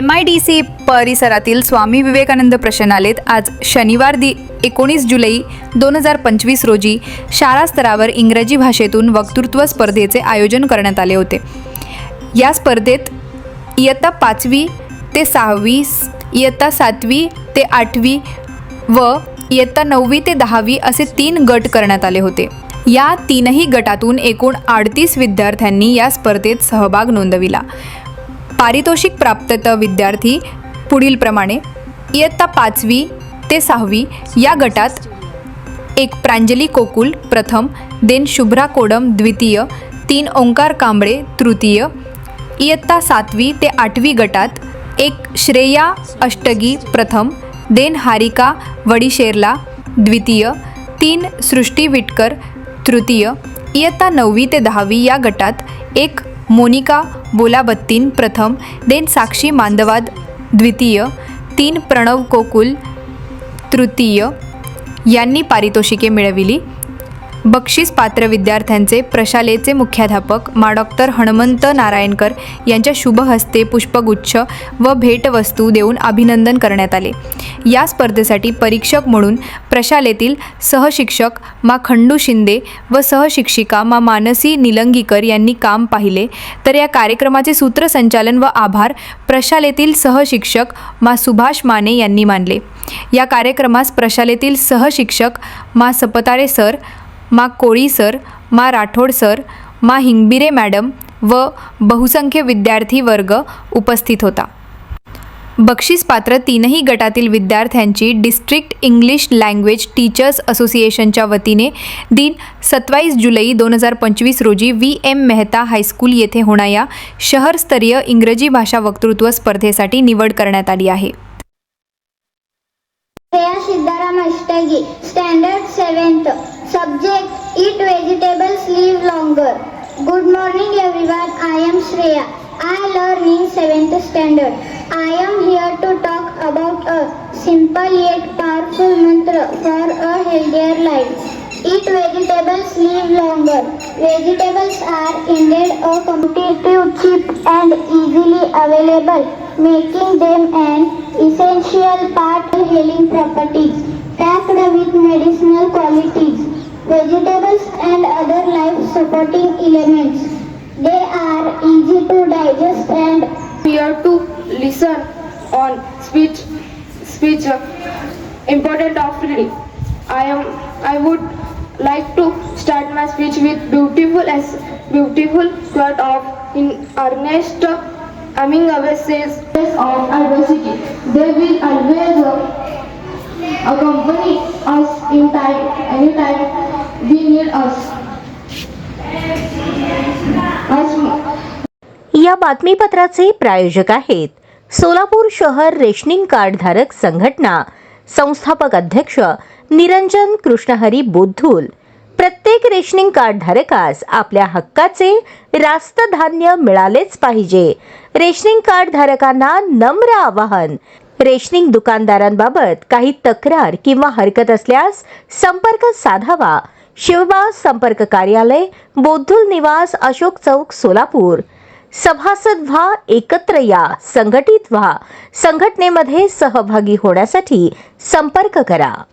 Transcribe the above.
M I D C परिसरातील स्वामी विवेकानंद प्रशनालेत आज शनिवार दि एकोणीस जुलै दोन हजार पंचवीस रोजी शाळा स्तरावर इंग्रजी भाषेतून वक्तृत्व स्पर्धेचे आयोजन करण्यात आले होते. या स्पर्धेत इयत्ता पाचवी ते सहावी इयत्ता सातवी ते आठवी व इयत्ता नववी ते दहावी असे तीन गट करण्यात आले होते. या तीनही गटातून एकूण अडतीस विद्यार्थ्यांनी या स्पर्धेत सहभाग नोंदविला. पारितोषिक प्राप्त विद्यार्थी पुढीलप्रमाणे इयत्ता पाचवी ते सहावी या गटात एक प्रांजली कोकुल प्रथम देन शुभ्रा कोडम द्वितीय तीन ओंकार कांबळे तृतीय इयत्ता सातवी ते आठवी गटात एक श्रेया अष्टगी प्रथम देन हारिका वडिशेरला द्वितीय तीन सृष्टी विटकर तृतीय इयत्ता नववी ते दहावी या गटात एक मोनिका बोलाबत्तीन प्रथम देन साक्षी मांदवाद द्वितीय तीन प्रणव कोकुल तृतीय यांनी पारितोषिके मिळविली. बक्षीस पात्र विद्यार्थ्यांचे प्रशालेचे मुख्याध्यापक मा डॉक्टर हणमंत नारायणकर यांच्या शुभहस्ते पुष्पगुच्छ व भेटवस्तू देऊन अभिनंदन करण्यात आले. या स्पर्धेसाठी परीक्षक म्हणून प्रशालेतील सहशिक्षक मा खंडू शिंदे व सहशिक्षिका मा मानसी निलंगीकर यांनी काम पाहिले. तर या कार्यक्रमाचे सूत्रसंचालन व आभार प्रशालेतील सहशिक्षक मा सुभाष माने यांनी मानले. या कार्यक्रमास प्रशालेतील सहशिक्षक मा सपतारे सर मा कोळी सर मा राठोड सर मा हिंगबिरे मॅडम व बहुसंख्य विद्यार्थी वर्ग उपस्थित होता बक्षीसपात्र तीनही गटातील विद्यार्थ्यांची डिस्ट्रिक्ट इंग्लिश लँग्वेज टीचर्स असोसिएशनच्या वतीने दिन सत्तावीस जुलै दोन हजार पंचवीस रोजी व्ही एम मेहता हायस्कूल येथे होणाऱ्या शहरस्तरीय इंग्रजी भाषा वक्तृत्व स्पर्धेसाठी निवड करण्यात आली आहे Siddharam Siddharam Ashtagi, Standard 7th. Subject Eat vegetables, live longer. Good morning everyone, I am Shreya. I learn in 7th standard. I am here to talk about a simple yet powerful mantra for a healthier life. Eat vegetables, live longer. Vegetables are indeed a competitive, cheap and easily available, making them an essential part of healing properties, packed with medicinal qualities, vegetables and other life-supporting elements. They are easy to digest and here to listen on speech speech uh, important of reading i am i would like to start my speech with beautiful as beautiful quote of in ernest hemingway says of adversity they will always uh, accompany us in time anytime need us. या बातमीपत्राचे प्रायोजक आहेत सोलापूर शहर rationing card धारक संघटना संस्थापक अध्यक्ष निरंजन कृष्णहरी बोद्धूल. प्रत्येक rationing card धारकास आपल्या हक्काचे रास्त धान्य मिळालेच पाहिजे. रेशनिंग कार्ड धारकांना नम्र आवाहन. रेशनिंग दुकानदारांबाबत काही तक्रार किंवा हरकत असल्यास संपर्क साधावा. शिवबास संपर्क कार्यालय बोद्धुल निवास अशोक चौक सोलापूर. सभासद व्हा एकत्र या संघटित व्हा. संघटनेमध्ये सहभागी होण्यासाठी संपर्क करा.